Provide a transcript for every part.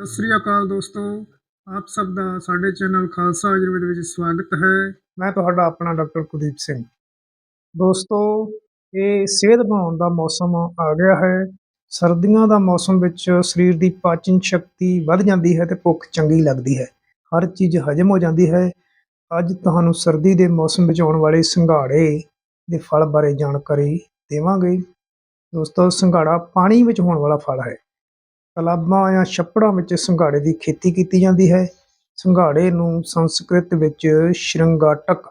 ਸਤਿ ਸ੍ਰੀ ਅਕਾਲ ਦੋਸਤੋ, ਆਪ ਸਭ ਦਾ ਸਾਡੇ ਚੈਨਲ ਖਾਲਸਾ ਆਯੁਰਵੇਦ ਵਿੱਚ ਸਵਾਗਤ ਹੈ। ਮੈਂ ਤੁਹਾਡਾ ਆਪਣਾ ਡਾਕਟਰ ਕੁਲਦੀਪ ਸਿੰਘ। ਦੋਸਤੋ, ਇਹ ਸਿਹਤ ਬਣਾਉਣ ਦਾ ਮੌਸਮ ਆ ਗਿਆ ਹੈ। ਸਰਦੀਆਂ ਦਾ ਮੌਸਮ ਵਿੱਚ ਸਰੀਰ ਦੀ ਪਾਚਨ ਸ਼ਕਤੀ ਵੱਧ ਜਾਂਦੀ ਹੈ ਤੇ ਭੁੱਖ ਚੰਗੀ ਲੱਗਦੀ ਹੈ। ਹਰ ਚੀਜ਼ ਹਜਮ ਹੋ ਜਾਂਦੀ ਹੈ। ਅੱਜ ਤੁਹਾਨੂੰ ਸਰਦੀ ਦੇ ਮੌਸਮ ਵਿੱਚ ਆਉਣ ਵਾਲੇ ਸੰਘਾੜੇ ਦੇ ਫਲ ਬਾਰੇ ਜਾਣਕਾਰੀ ਦੇਵਾਂਗੇ। ਦੋਸਤੋ, ਸੰਘਾੜਾ ਪਾਣੀ ਵਿੱਚ ਹੋਣ ਵਾਲਾ ਫਲ ਹੈ। ਤਲਾਬਾਂ ਜਾਂ ਛੱਪੜਾਂ ਵਿੱਚ ਸੰਘਾੜੇ ਦੀ ਖੇਤੀ ਕੀਤੀ ਜਾਂਦੀ ਹੈ। ਸੰਘਾੜੇ ਨੂੰ ਸੰਸਕ੍ਰਿਤ ਵਿੱਚ ਸ਼੍ਰਿੰਗਾਟਕ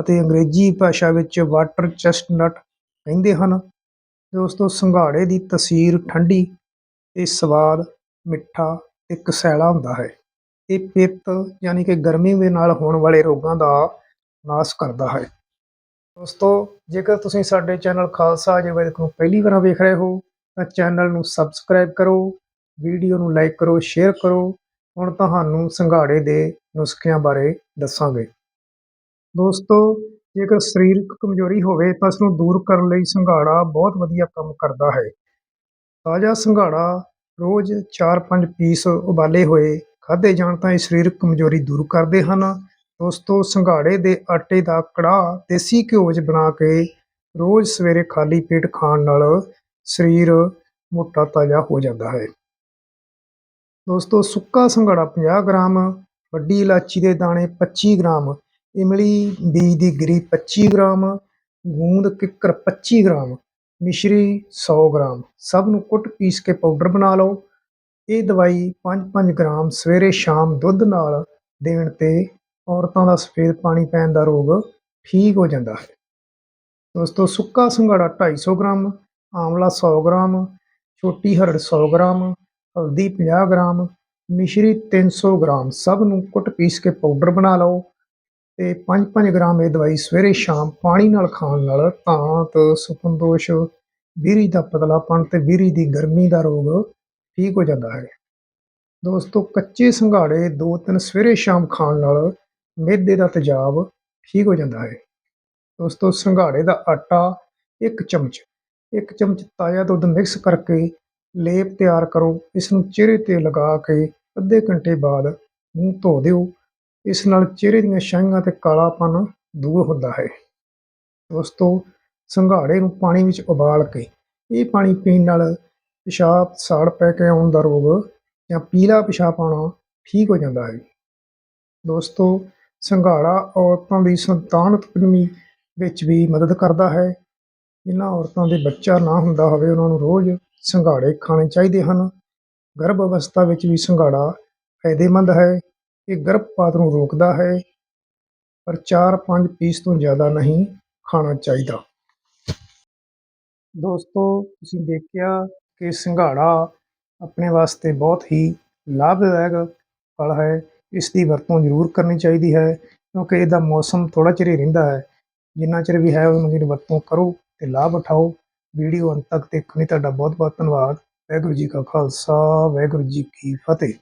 ਅਤੇ ਅੰਗਰੇਜ਼ੀ ਭਾਸ਼ਾ ਵਿੱਚ ਵਾਟਰ ਚੈਸਟਨਟ ਕਹਿੰਦੇ ਹਨ। ਦੋਸਤੋ, ਸੰਘਾੜੇ ਦੀ ਤਸੀਰ ਠੰਡੀ ਤੇ ਸਵਾਦ, ਮਿੱਠਾ ਤੇ ਕਸੈਲਾ ਹੁੰਦਾ ਹੈ। ਇਹ ਪਿੱਤ ਯਾਨੀ ਕਿ ਗਰਮੀ ਦੇ ਨਾਲ ਹੋਣ ਵਾਲੇ ਰੋਗਾਂ ਦਾ ਨਾਸ਼ ਕਰਦਾ ਹੈ। ਦੋਸਤੋ, ਜੇਕਰ ਤੁਸੀਂ ਸਾਡੇ ਚੈਨਲ ਖਾਲਸਾ ਆਯੁਰਵੈਦਿਕ ਨੂੰ ਪਹਿਲੀ ਵਾਰ ਵੇਖ ਰਹੇ ਹੋ, ਤਾਂ ਚੈਨਲ ਨੂੰ ਸਬਸਕ੍ਰਾਈਬ ਕਰੋ ਵੀਡੀਓ ਨੂੰ ਲਾਈਕ ਕਰੋ, ਸ਼ੇਅਰ ਕਰੋ। ਹੁਣ ਤੁਹਾਨੂੰ ਸੰਘਾੜੇ ਦੇ ਨੁਸਖਿਆਂ ਬਾਰੇ ਦੱਸਾਂਗੇ। ਦੋਸਤੋ, ਜੇਕਰ ਸਰੀਰਕ ਕਮਜ਼ੋਰੀ ਹੋਵੇ ਤਾਂ ਇਸ ਨੂੰ ਦੂਰ ਕਰਨ ਲਈ ਸੰਘਾੜਾ ਬਹੁਤ ਵਧੀਆ ਕੰਮ ਕਰਦਾ ਹੈ। ਤਾਜ਼ਾ ਸੰਘਾੜਾ ਰੋਜ਼ 4-5 ਪੀਸ ਉਬਾਲੇ ਹੋਏ ਖਾਦੇ ਜਾਣ ਤਾਂ ਇਹ ਸਰੀਰਕ ਕਮਜ਼ੋਰੀ ਦੂਰ ਕਰਦੇ ਹਨ। ਦੋਸਤੋ, ਸੰਘਾੜੇ ਦੇ ਆਟੇ ਦਾ ਕੜਾਹ ਦੇਸੀ ਘਿਓ 'ਚ ਬਣਾ ਕੇ ਰੋਜ਼ ਸਵੇਰੇ ਖਾਲੀ ਪੇਟ ਖਾਣ ਨਾਲ ਸਰੀਰ ਮੋਟਾ ਤਾਜ਼ਾ ਹੋ ਜਾਂਦਾ ਹੈ। ਦੋਸਤੋ, ਸੁੱਕਾ ਸੰਘਾੜਾ 50 ਗ੍ਰਾਮ, ਵੱਡੀ ਇਲਾਚੀ ਦੇ ਦਾਣੇ 25 ਗ੍ਰਾਮ, ਇਮਲੀ, ਬੀਜ ਦੀ ਗਿਰੀ 25 ਗ੍ਰਾਮ, ਗੂੰਦ ਕਿੱਕਰ 25 ਗ੍ਰਾਮ, ਮਿਸ਼ਰੀ 100 ਗ੍ਰਾਮ। ਸਭ ਨੂੰ ਕੁੱਟ ਪੀਸ ਕੇ ਪਾਊਡਰ ਬਣਾ ਲਓ। ਇਹ ਦਵਾਈ 5-5 ਗ੍ਰਾਮ ਸਵੇਰੇ ਸ਼ਾਮ ਦੁੱਧ ਨਾਲ ਦੇਣ ਤੇ ਔਰਤਾਂ ਦਾ ਸਫੇਦ ਪਾਣੀ ਪੈਣ ਦਾ ਰੋਗ ਠੀਕ ਹੋ ਜਾਂਦਾ ਹੈ। ਦੋਸਤੋ, ਸੁੱਕਾ ਸੰਘਾੜਾ 250 ਗ੍ਰਾਮ ਆਮਲਾ 100 ਗ੍ਰਾਮ, ਛੋਟੀ ਹਰੜ 100 ਗ੍ਰਾਮ ਹਲਦੀ 50 ਗ੍ਰਾਮ, ਮਿਸ਼ਰੀ 300 ਗ੍ਰਾਮ। ਸਭ ਨੂੰ ਕੁੱਟ ਪੀਸ ਕੇ ਪਾਊਡਰ ਬਣਾ ਲਓ ਤੇ 5-5 ਗ੍ਰਾਮ ਇਹ ਦਵਾਈ ਸਵੇਰੇ ਸ਼ਾਮ ਪਾਣੀ ਨਾਲ ਖਾਣ ਨਾਲ ਧਾਂਤ ਸੁਖਨਦੋਸ਼ ਵੀਰੀ ਦਾ ਪਤਲਾਪਣ ਤੇ ਵੀਰੀ ਦੀ ਗਰਮੀ ਦਾ ਰੋਗ ਠੀਕ ਹੋ ਜਾਂਦਾ ਹੈ। ਦੋਸਤੋ, ਕੱਚੇ ਸੰਘਾੜੇ ਦੋ ਤਿੰਨ ਸਵੇਰੇ ਸ਼ਾਮ ਖਾਣ ਨਾਲ ਮਿਹਦੇ ਦਾ ਤੇਜ਼ਾਬ ਠੀਕ ਹੋ ਜਾਂਦਾ ਹੈ। ਦੋਸਤੋ, ਸੰਘਾੜੇ ਦਾ ਆਟਾ ਇੱਕ ਚਮਚ ਇੱਕ ਚਮਚ ਤਾਜ਼ਾ ਦੁੱਧ ਮਿਕਸ ਕਰਕੇ ਲੇਪ ਤਿਆਰ ਕਰੋ। ਇਸ ਨੂੰ ਚਿਹਰੇ ਤੇ ਲਗਾ ਕੇ ਅੱਧੇ ਘੰਟੇ ਬਾਅਦ ਮੂੰਹ ਧੋ ਦਿਓ। ਇਸ ਨਾਲ ਚਿਹਰੇ ਦੀਆਂ ਛਾਈਆਂ ਅਤੇ ਕਾਲਾਪਨ ਦੂਰ ਹੁੰਦਾ ਹੈ। ਦੋਸਤੋ, ਸੰਘਾੜੇ ਨੂੰ ਪਾਣੀ ਵਿੱਚ ਉਬਾਲ ਕੇ ਇਹ ਪਾਣੀ ਪੀਣ ਨਾਲ ਪਿਸ਼ਾਬ, ਸਾੜ ਪੈ ਕੇ ਆਉਣ ਦਾ ਰੋਗ ਜਾਂ ਪੀਲਾ ਪਿਸ਼ਾਬ ਆਉਣਾ ਠੀਕ ਹੋ ਜਾਂਦਾ ਹੈ। ਦੋਸਤੋ, ਸੰਘਾੜਾ ਔਰਤਾਂ ਦੀ ਸੰਤਾਨ ਉਤਪੰਨੀ ਵਿੱਚ ਵੀ ਮਦਦ ਕਰਦਾ ਹੈ। ਜਿਨ੍ਹਾਂ ਔਰਤਾਂ ਦੇ ਬੱਚਾ ਨਾ ਹੁੰਦਾ ਹੋਵੇ, ਉਹਨਾਂ ਨੂੰ ਰੋਜ਼ ਸੰਘਾੜੇ ਖਾਣੇ ਚਾਹੀਦੇ ਹਨ। ਗਰਭ ਅਵਸਥਾ ਵਿੱਚ ਵੀ ਸੰਘਾੜਾ ਫਾਇਦੇਮੰਦ ਹੈ। ਇਹ ਗਰਭਪਾਤ ਨੂੰ ਰੋਕਦਾ ਹੈ, ਪਰ 4-5 ਪੀਸ ਤੋਂ ਜ਼ਿਆਦਾ ਨਹੀਂ ਖਾਣਾ ਚਾਹੀਦਾ। ਦੋਸਤੋ, ਤੁਸੀਂ ਦੇਖਿਆ ਕਿ ਸੰਘਾੜਾ ਆਪਣੇ ਵਾਸਤੇ ਬਹੁਤ ਹੀ ਲਾਭਦਾਇਕ ਫਲ ਹੈ। ਇਸ ਦੀ ਵਰਤੋਂ ਜ਼ਰੂਰ ਕਰਨੀ ਚਾਹੀਦੀ ਹੈ, ਕਿਉਂਕਿ ਇਹਦਾ ਮੌਸਮ ਥੋੜਾ ਚਿਰ ਹੀ ਰਹਿੰਦਾ ਹੈ। ਜਿੰਨਾ ਚਿਰ ਵੀ ਹੈ, ਉਹਨੂੰ ਦੀ ਵਰਤੋਂ ਕਰੋ ਤੇ ਲਾਭ ਉਠਾਓ। ਵੀਡੀਓ ਅੰਤ ਤੱਕ ਦੇਖਣ ਲਈ ਤੁਹਾਡਾ ਬਹੁਤ ਬਹੁਤ ਧੰਨਵਾਦ। ਵਾਹਿਗੁਰੂ ਜੀ ਕਾ ਖਾਲਸਾ, ਵਾਹਿਗੁਰੂ ਜੀ ਕੀ ਫਤਿਹ।